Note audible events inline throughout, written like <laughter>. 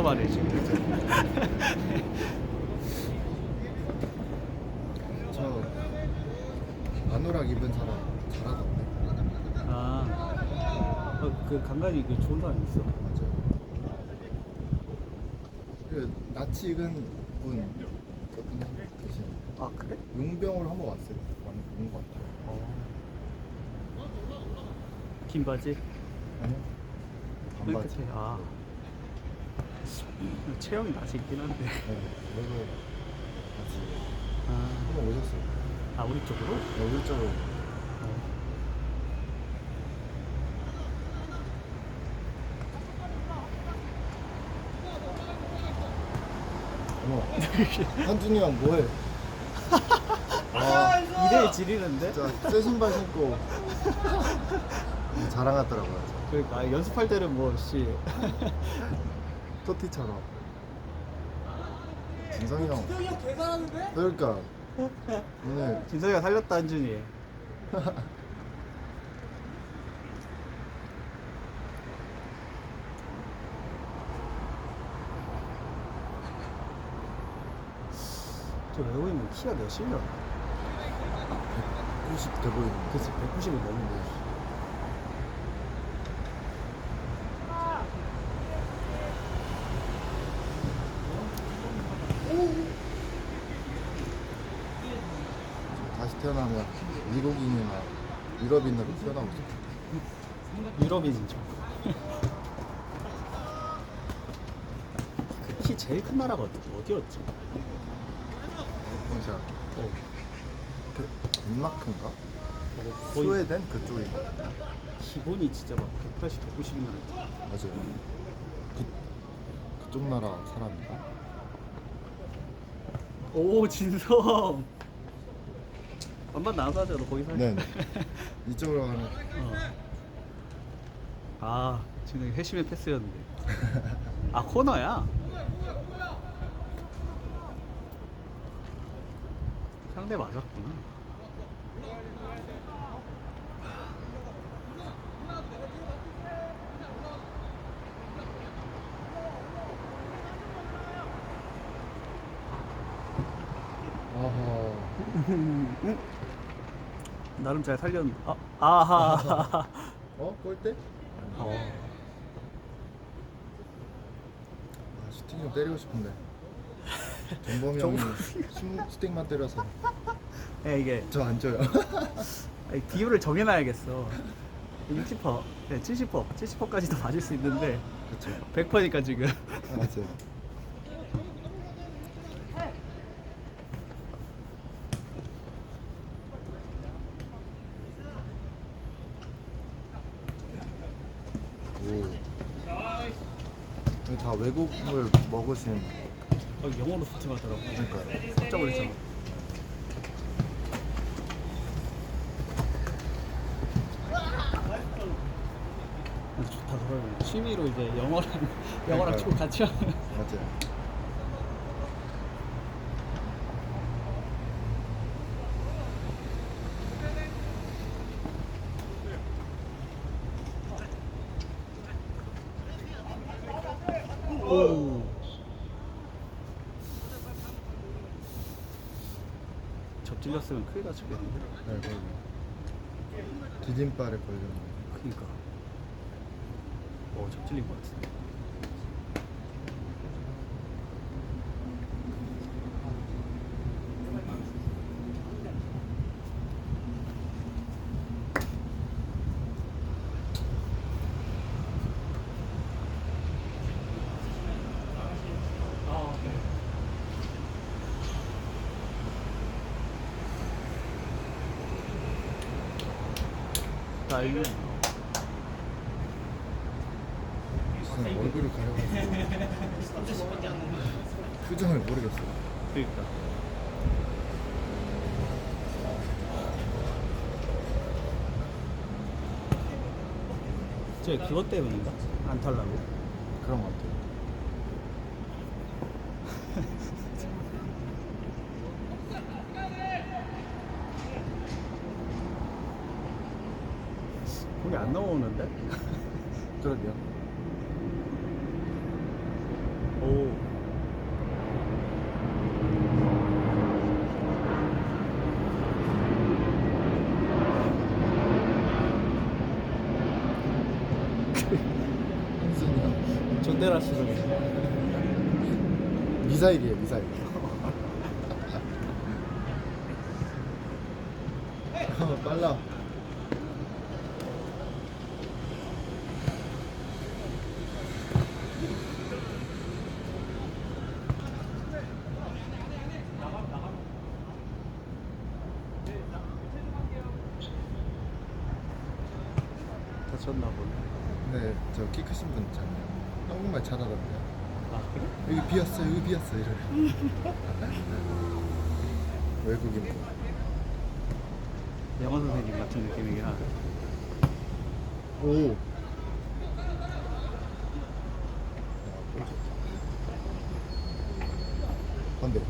와서 말이지. <laughs> 저 아노락 입은 사람 잘하던데. 아, 어, 그 간간히 그 좋은 사람 있어. 맞아요. 그 나치 익은 분 그분 계신 아 그래? 용병으로 한번 왔어요. 온것 같아요. 긴 바지? 아니요. 반바지. 아 체형이 나지 있긴 한데. 네. 그리고 같이 아, 한번 오셨어요. 아 우리 쪽으로? 네, 우리 쪽으로. 어머, 한준이 형 뭐해? 와, 이래 지리는데? 진짜 새 신발 신고 자랑하더라고요. 그러니까 아, 연습할 때는 뭐 씨 토티처럼. 진성이 형. 그러니까 오늘 <laughs> 진석이가 살렸다 한준이. <laughs> 저 외국인은 키가 몇이냐? 90 돼 보이는. 그치 190은 넘는데. 다시 태어나면 미국인이나 유럽인으로 태어나고 싶어. 유럽인이죠. 그 <laughs> 키 제일 큰 나라가 어디, 어디였지? 진짜 어, 그 덴마크인가? 뭐 거의 스웨덴 그쪽인가? 기본이 진짜 막 180, 190이 나는데. 맞아요. 그 그쪽 나라 사람인가? 오 진성. <laughs> 나눠서 하자. 너 거기 살지? 네. <laughs> 이쪽으로 가면 어. 아 지금 회심의 패스였는데. <laughs> 아 코너야. 상대 맞았구나. 아하. <laughs> 나름 잘 살렸는데. 아, 아하. 어? 골대? 어. 아, 슈팅 좀 때리고 싶은데. 정범이 형이 슈- 슈팅만 때려서 야, 이게 저안 쪄요. 아니, 비율을 정해놔야겠어. 60%, 네, 70%, 70%까지도 맞을 수 있는데 그렇죠. 100%니까 지금. 아, 맞아요. 외국을 먹으신 어, 영어로 소통하더라고. 그러니까요. 깜짝 놀랐잖아. 아, 좋다 그러면 취미로 이제 영어랑 영어랑. 축구 같이 하면 맞아요. 오. 접질렸으면 큰일 다쳤겠는데. 네, 거기 디딤발에 걸렸네. 그니까. 어 접질린 것 같은데. 아, 네. 무슨 얼굴을 가려가지고 표정을 모르겠어요. 그러니까. 저 그것 때문인가? 안 탈라고? 그런 것 같아요. 거기 안 넘어오는데? <laughs> 그러게요. 오. 존대라 시선. 미사일이에요 미사일. 어, 빨라. 다쳤나 보네. 네, 저 키 크신 분 있잖아요. 한국말 잘하던데요. 아 그래? 여기 비었어, 여기 비었어 이래. <laughs> 외국인 분. 영어 선생님 같은 느낌이긴 하네. 오. 반대.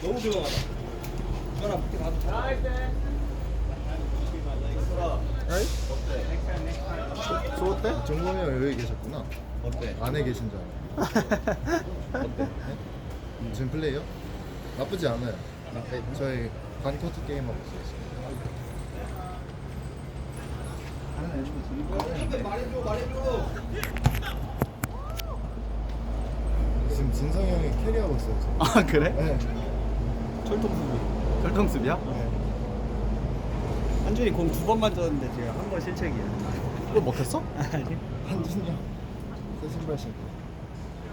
너무 조용하다. 전화 밑에 가서. 아이? 어때? 좋았대? 정범이 형 여기 계셨구나. 어때? 안에 계신 줄 알았네. 어때? 네? 지금 플레이요? 나쁘지 않아요. 네, 저희 반코트 게임 하고 있어요. 지금. 진성이 형이 캐리하고 있어요. 지금. 아 그래? 네. 철통수비. 철통수비야? 네. 한준이 공 두 번 만졌는데 지금 한번 실책이야. 그거 먹혔어? <laughs> 아니. 한준이 형. 새 신발 신고.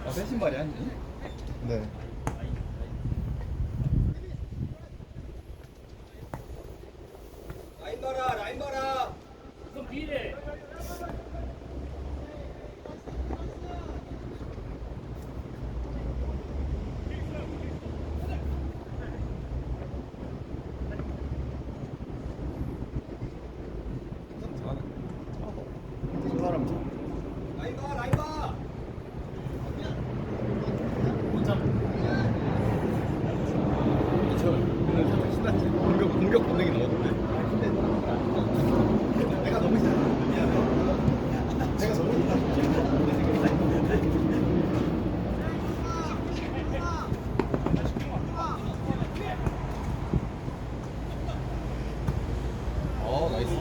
아, 새 신발이야, 한지? 네. 라인 봐라, 라인 봐라. 저 사람 참. 라인 봐, 라인 봐. 저 오늘 살짝 신났지. 공격 공격 본능이 나오던데. 내가 너무 신났어. 미안. 내가 너무 신났어. 어, 나이스.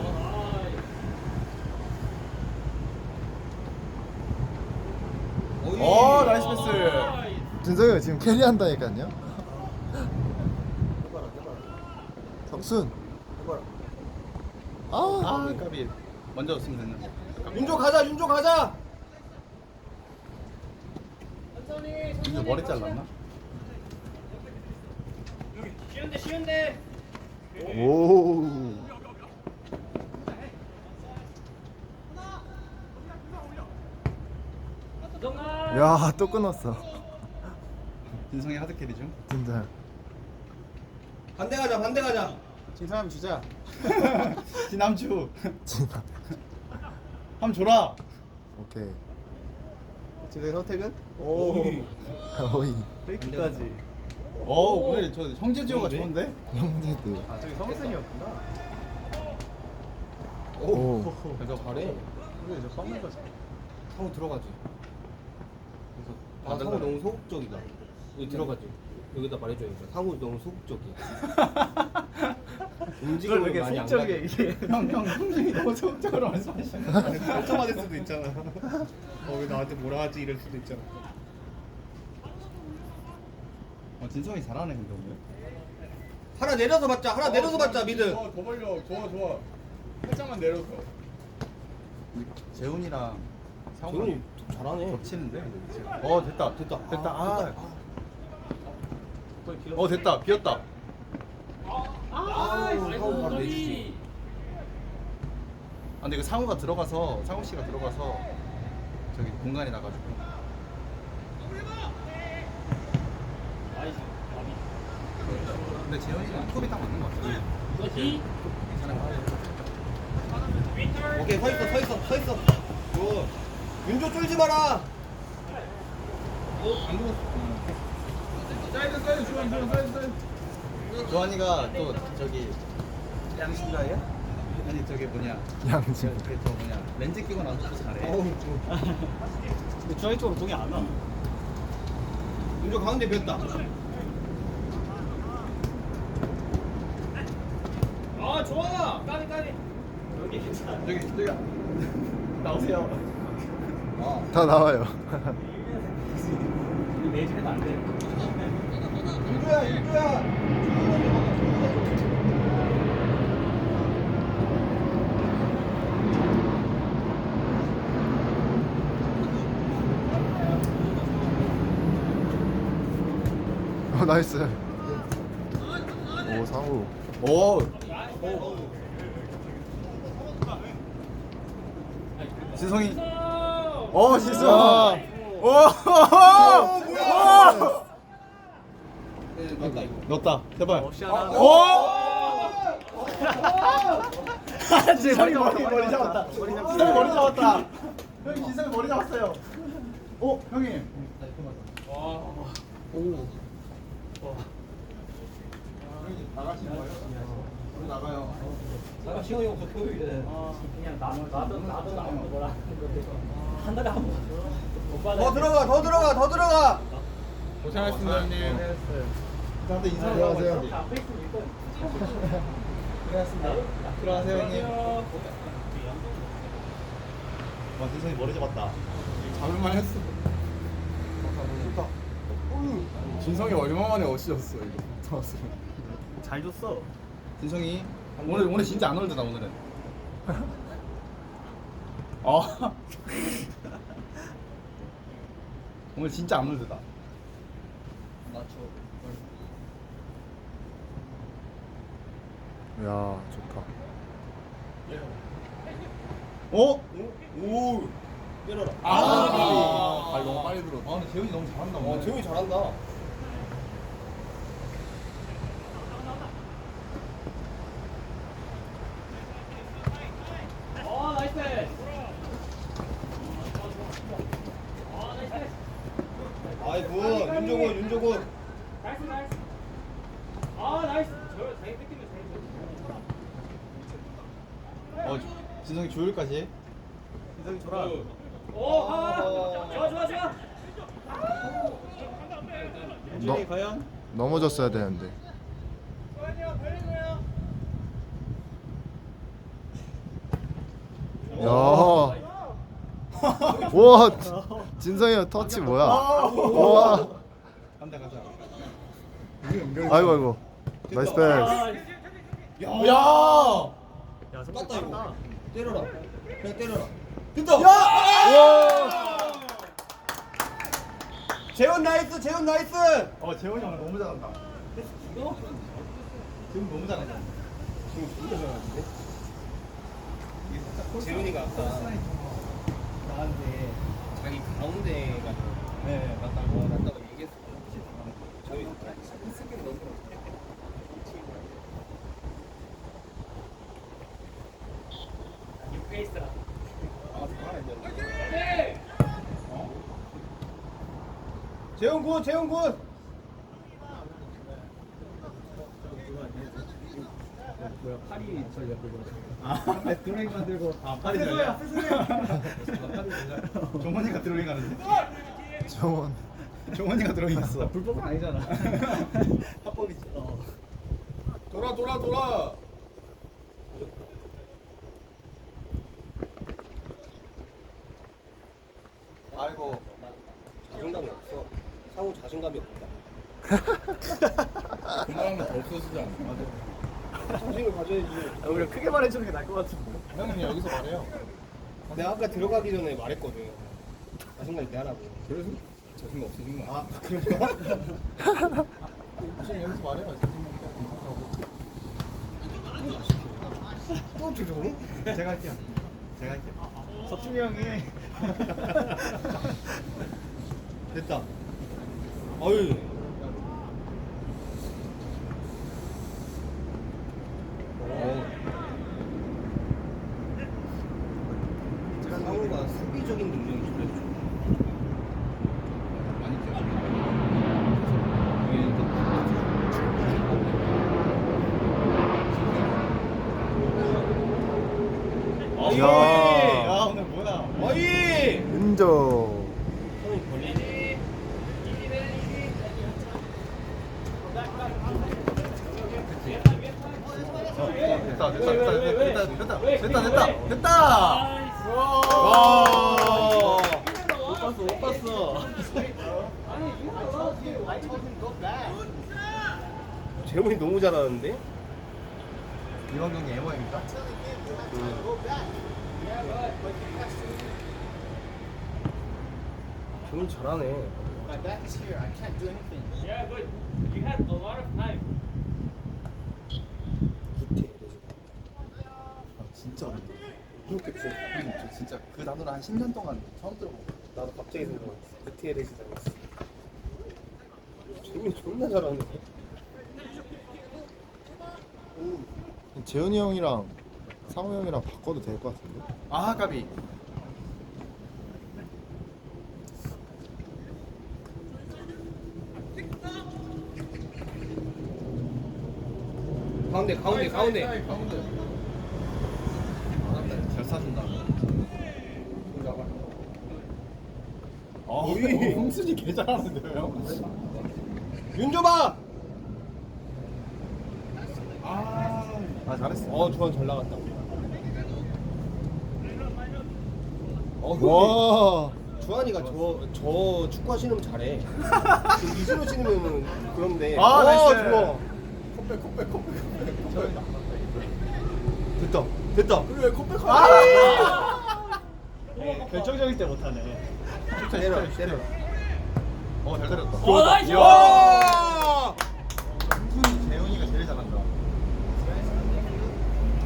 어 나이스 패스. 형 지금 캐리한다니까요. 성순. 아, 아 까비. 먼저 줬으면 됐는데. 윤조 가자, 윤조 가자. 이거 머리 잘랐나? 오. 야, 또 끊었어. 진성이 하드캐리 중. 진짜. 반대 가자, 반대 가자. 진사람 주자. <laughs> 진남주. 진짜. 함 줘라. 오케이. 지금 선택은? 오. 어이. 페이크까지. 어 오늘 저 형제 지호가 좋은데? 형제들. 아 저기 성승이었구나. 오. 그래서 잘해 그래 저 썩는 거지. 상호 들어가지 아, 상우 너무 소극적이다. 여기 들어가지. 여기다 말해줘야겠다. 상우 너무 소극적이야. <laughs> 그걸 왜 움직임을 이렇게 많이 안 속적이야 가져. 이게. <laughs> 형형 형님이 너무 적극적으로 말씀하시는 상처받을 수도 있잖아. 어, 왜 나한테 뭐라 하지 이럴 수도 있잖아. 어, 진성이 잘하네 근데 오늘 하나 내려서 받자. 하나 내려서 받자, 미드. 어, 더 벌려. 좋아, 좋아. 살짝만 내려서. 재훈이랑 상호가 재훈이 잘하네. 겹치는데 지금. 어 됐다 됐다. 됐다 아, 아, 어 됐다. 비었다. 아우, 상우 바로 내주지. 아 근데 이거 상호가 들어가서 상호 씨가 들어가서 저기 공간이 나가지고. 근데 재훈이랑 톱이 딱 맞는 것 같아. 괜찮은 것 같아. 오케이, 서 있어, 서 있어, 서 있어. 굿. 윤조 쫄지 마라. 조한이가 또 저기 양심가예요? 아니 저기 뭐냐 양심. 저기 저 뭐냐 렌즈 끼고 나서 또 잘해. 근데 주황이 쪽으로 공이 안 와. 윤조 가운데 뺐다. 아 좋아. 까비 까비. 여기 괜찮아. 저기 저기 나오세요. 어. 다 나와요. 매진해도 안 돼. 어, 나이스. 오 상우. 오. 진성이. 어 진성. 오. 오. 넣었다. 제발. 없이 하나. 오. 진성이 머리 머리 잡았다. 진성이 머리 잡았다. 형님 진성이 머리 잡았어요. 오 형님. 형님 나가시는 거예요? 우리 나가요. 내가 시원이 없어 토요일에. 그냥 나도 나도 나도 나도 뭐라 한 달에 한 번. 더 들어가 더 들어가 더 들어가. 고생하셨습니다 형님. 다들 인사 안녕하세요. 고생하셨습니다. 들어가세요 형님. 와 진성이 머리 잡았다. 잡을만 했어. 진성이 얼마 만에 어시였어 이거. 잘 줬어. 진성이 오늘 오늘 진짜 안 올드다 오늘은. 어. <laughs> 오늘 진짜 안 올드다. 야 좋다. 어? 오. 때려라. 아, 발 너무 빨리 들어. 아 근데 재훈이 너무 잘한다. 어 오늘. 재훈이 잘한다. 어 나이스. 아이고 윤조군 윤조군. 나이스 나이스. 아 나이스. 저 자기 뺏기면 자기. 어 진성이 조율까지. 인성이 좋아. 오, 아, 좋아, 좋아, 좋아. 너 과연? 넘어졌어야 되는데. 야. 와 진성이 형 터치 뭐야? 와. 간다 가자. 아이고 아이고. 나이스 패스. 야. 야. 야, 맞다 이거. 다 때려라. 그냥 때려라. 됐다. 재훈 나이스 재훈 나이스. 어 재훈이 오늘 너무 잘한다. 지금 너무 잘한다. 재훈이가 아까 나한테 자기 가운데가 네 맞다고 맞다고 얘기했어. 저희 재훈 군 재훈 군. 뭐야, 파리 전략 그거. 아 드로잉 만들고 아 파리 전략. 종원이가 드로잉 하는데. 정원. 종원이가 드로잉 했어. 불법은 아니잖아. <laughs> 합법이지. 어. 돌아 돌아 돌아. 아이고. 자신감이 없어. 상우 자신감이 없다. 그만하면 더 없어지지 않나? 자신을 가져야지. 아, 우리가 크게 말해주는 게 나을 것 같은데. 형님 여기서 말해요. 내가 아까 들어가기 전에 말했거든. 자신감이 대하라고. 그래서 자신감 없어진 거야. 아 그런가? 지금 여기서 말해요. 자신감 또 주종? 제가 할게요. 제가 할게요. 서준이 형이 <laughs> 됐다. 어유. 재훈이 너무 잘하는데? 이번 경기 MO입니까? 재훈이 잘하네. 아, 진짜 어렵다. 저 진짜 그 단어를 한 10년 동안 처음 들어보고 나도 갑자기 생각났어. 구태를 생각났어 재훈이 존나 잘하네. 재현이 형이랑 상호 형이랑 바꿔도 될 것 같은데? 아 까비. 가운데 가운데 가운데. 가운데 잘 사준다. 아, 홍순이 개 잘하는데요 형? 윤조바 아 잘했어 어 주한 잘 나갔다 어 와. 주한이가 저, 저 축구 신으면 잘해. 그 미즈로 신으면 그런데. 아, 어, 나이스. 좋아. 컵백 컵백 컵백 컵백 됐다. 됐다. 그래 컵백 아! 결정적일 때 못하네. 때려, 때려. 어잘 때렸다. 좋았다. 와! 홍순이 재훈이가 제일 잘한다.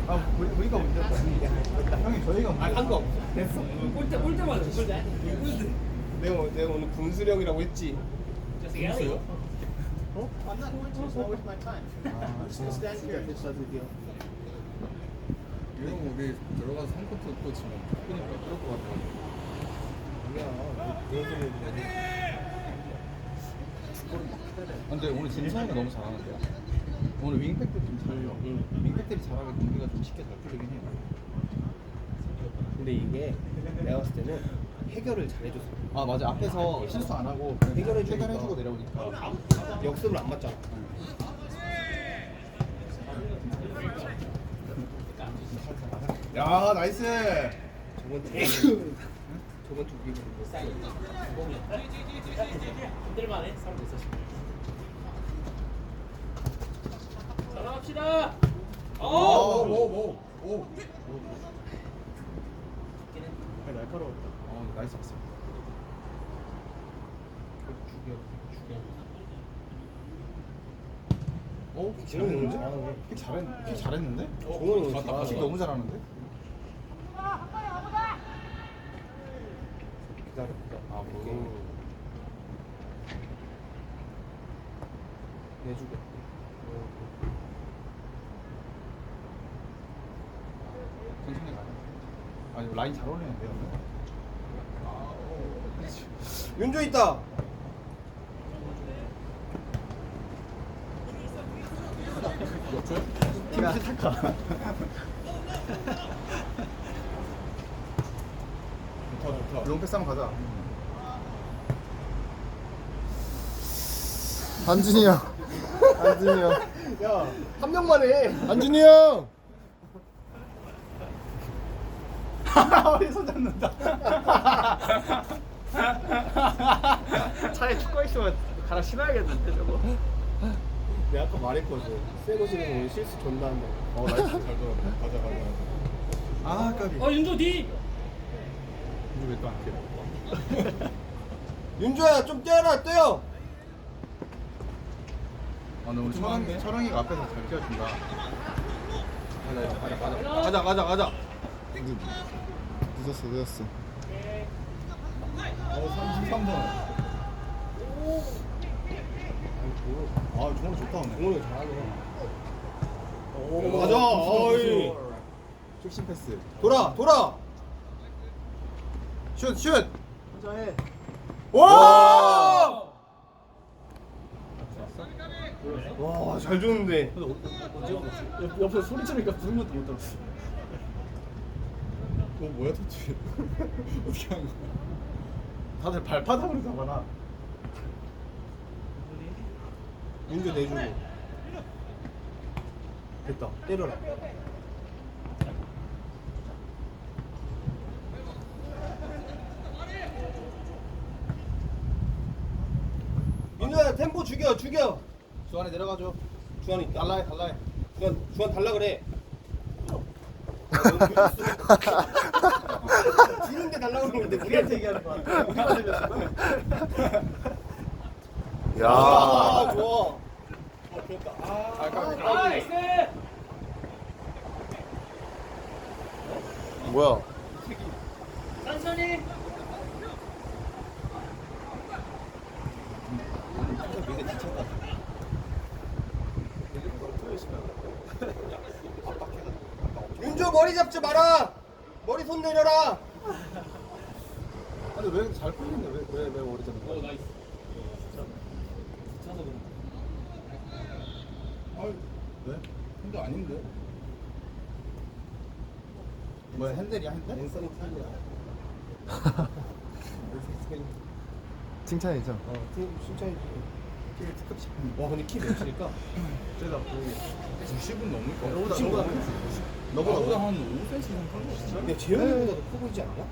아 우리, 우리가 문제였다. 형이 저희가 문제 한거 없어. 됐어. 꼴대, 꼴대 맞아, 꼴대. 내가, 오- 내가 오늘 군수령이라고 했지. 군수요? 이런 우리 들어가서 3쿼터 또 지금 바꾸니까 그럴 것 같아. 아, 근데 오늘 진성이가 너무 잘하는데요? 오늘 윙백들 좀 잘려 윙백들이 잘하면 경기가 좀 쉽게 잘 풀리긴 해요 근데 이게 내가 봤을 때는 해결을 잘 해줘서. 아 맞아 앞에서 실수 안 하고 그냥 해결해 해결해주고 내려오니까 역습을 안 맞잖아. 야 나이스 저번 주. 저번 주 우리 그 사인. 들만해. 사람 있어. 사랑합시다. 오오오오오 날카로웠다. 어 나이스 봤어. 죽여 죽여. 어? 잘했는데? 잘했, 잘했는데? 어, 아, 나 바식 너무 잘하는데? 기다려. 아 뭐. 내주게. 천천히 가요. 아니 라인 잘 어울리는데요. 윤조 있다. 팀 스타카. 좋다 좋다. 롱패스 한번 가자. 한준이 형. <laughs> 한준이 형. 야, 한 명만 해. 한준이 형. 허리 손 잡는다. 차에 축구 있으면 갈아 신어야겠는데 저거. 내가 아까 말했거든. 새거 신으면 오늘 실수 존나 한다. 어 나이스 잘 들었네. 가자 가자. 아 까비. 어 윤조 뒤 이거 왜또 안 돼? 윤조야 좀 뛰어라 뛰어. 아, 근데 오늘 철왕이, 철왕이가 앞에서 잘 뛰어준다. 가자, 가자, 가자, 가자, 가자, 가자. 늦었어, 늦었어. 어, 33번. 아, 정말 좋다 오늘. 오늘 잘하네. 오, 가자, 어이. 출신 패스. 돌아 돌아. 슛, 슛. 혼자 해. 와! 와, 잘 줬는데. 옆, 옆에 소리 지르니까 부른 것도 못 들었어. 어, 뭐야 도대체? <laughs> 어떻게 한 거야? 다들 발바닥으로 잡아놔. 윤주 내주고 됐다 때려라 민우야 템포 죽여 죽여. 주환이 내려가줘. 주환이 달라해 달라해. 주환 주환 달라 그래. 주는데 달라 그러는데 우리한테 얘기하는 거 같아 우리가 들렸어 아 좋아. 뭐야? 머리 잡지 마라 머리 손 내려라 근데 왜잘 풀리는데 왜왜 왜 오래 잡는 거야? 아유, 왜? 핸들 아닌데? 뭐야 핸들이야 핸들? 랜선이 틀려 <laughs> 칭찬이죠. 어 칭찬해주고 키를 특급 싶와 근데 키 몇이니까 거의 90은 넘을 거야. 너보다 90 너보다 넘을 너보다 너보다 한 5cm 이상 큰거. 근데 재현이보다 더커 보이지 않냐?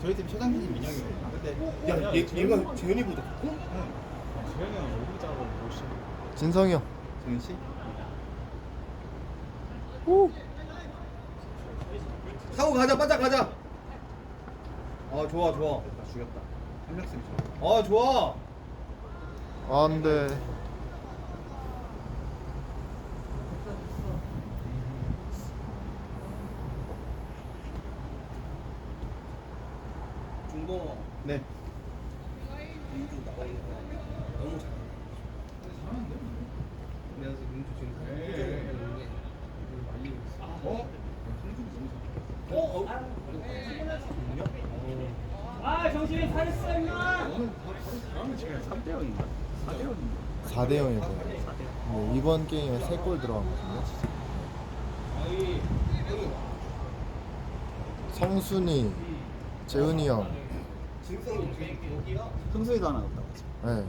저희 팀 최장진이 민영이거든요. 근데 야 얘, 얘가 재현이보다 더 커? 재현이 형 얼굴 작아 보이시. 진성이 형. 정현 씨? 사고 가자 바짝 가자 아 좋아 좋아 나 죽였다. 한명쌤이 좋아. 아 좋아 아, 안 돼. 중고 네. 윤주 나오는 거 너무 잘하는데? 내가 지금 윤주 지금 네. 표정을 많이 어? 어? 아 정신 차렸어 임마 지금 3대 0인가? 4대 0인가? 4대 0일 거예요. 네, 이번 게임에 3골 들어갔거든요. 성순이, 재훈이 형. 흥수이도 하나 넣었다고. 네.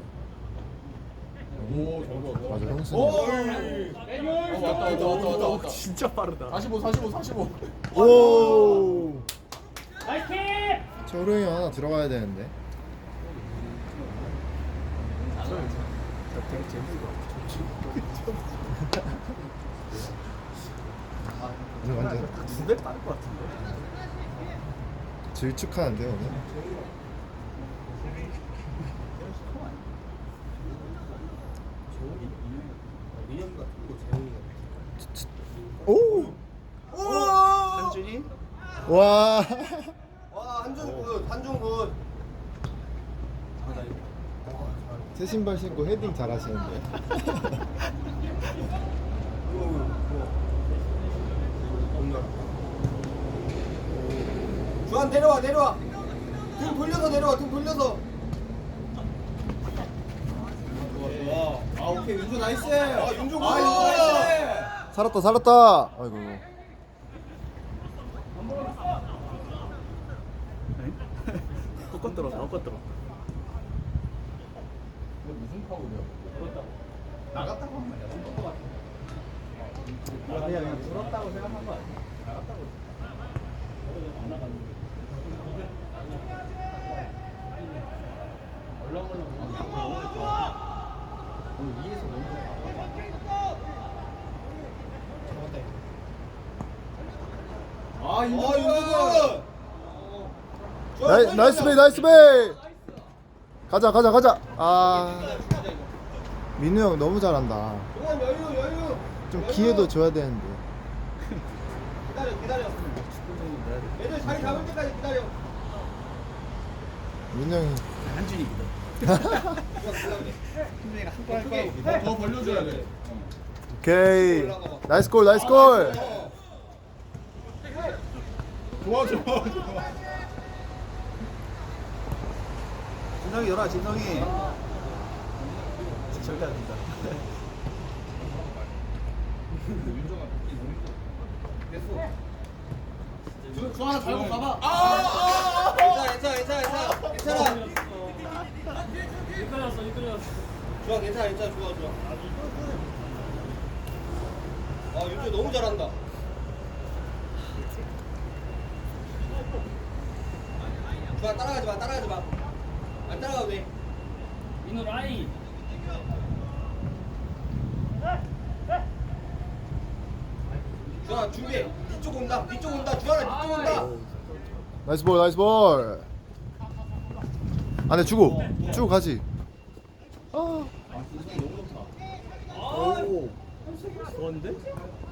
오, 저거. 맞아, 형순이. 어, 왔다, 왔다, 왔다, 왔다, 왔다. 진짜 빠르다. 45, 45, 45. 오! 저루이 하나 들어가야 되는데. 저 되게 재밌을 것 같아. 오늘 완전 두배 빠를 것 같은데. 질축하는데 오늘. 민영이가 그리고 재현이가 오! 한준이? 와! 와 한준 굿 한준 굿새 신발 신고 헤딩 잘 하시는데. <laughs> 주한 내려와 내려와 등 돌려서 내려와 등 돌려서 좋 아아 오케이 윤주 나이스 아 윤주 굿 아, 윤주 나이스! 살았다, 살았다! 아이고. 들어왔다. 근데 무슨 파울이야? 나갔다고 한 말이야. 아, 그냥 그냥 들었다고 생각한 거 아니야? 나갔다고. 안 나갔는데. 오늘 아 나이, 나이스 베이, 나이스 베이! 가자, 가자, 가자! 아. 민우 형 너무 잘한다. 좀 기회도 줘야 되는데. 기다려 기다려. 얘들 자리 잡을 때까지 기다려 민우 형이. 한준이 믿어. 더 벌려줘야 돼. 오케이. 나이스 골, 나이스 골! 좋아, 좋아, 좋아. 진성이 열어, 진성이. 절대 안 된다. 저 하나 달고 가봐. 괜찮아 괜찮아 괜찮아 괜찮아 좋아 괜찮아 괜찮아. 좋아 좋아. 아 윤주 너무 잘한다. 좋아 따라가지 마 따라가지 마 안 따라가도 돼. 민호 라인. 주환아 준비해. 이쪽 온다 이쪽 온다. 주환아 이쪽 온다. 나이스 볼 나이스 볼. 안에 주고. 주고 가지 아 좋아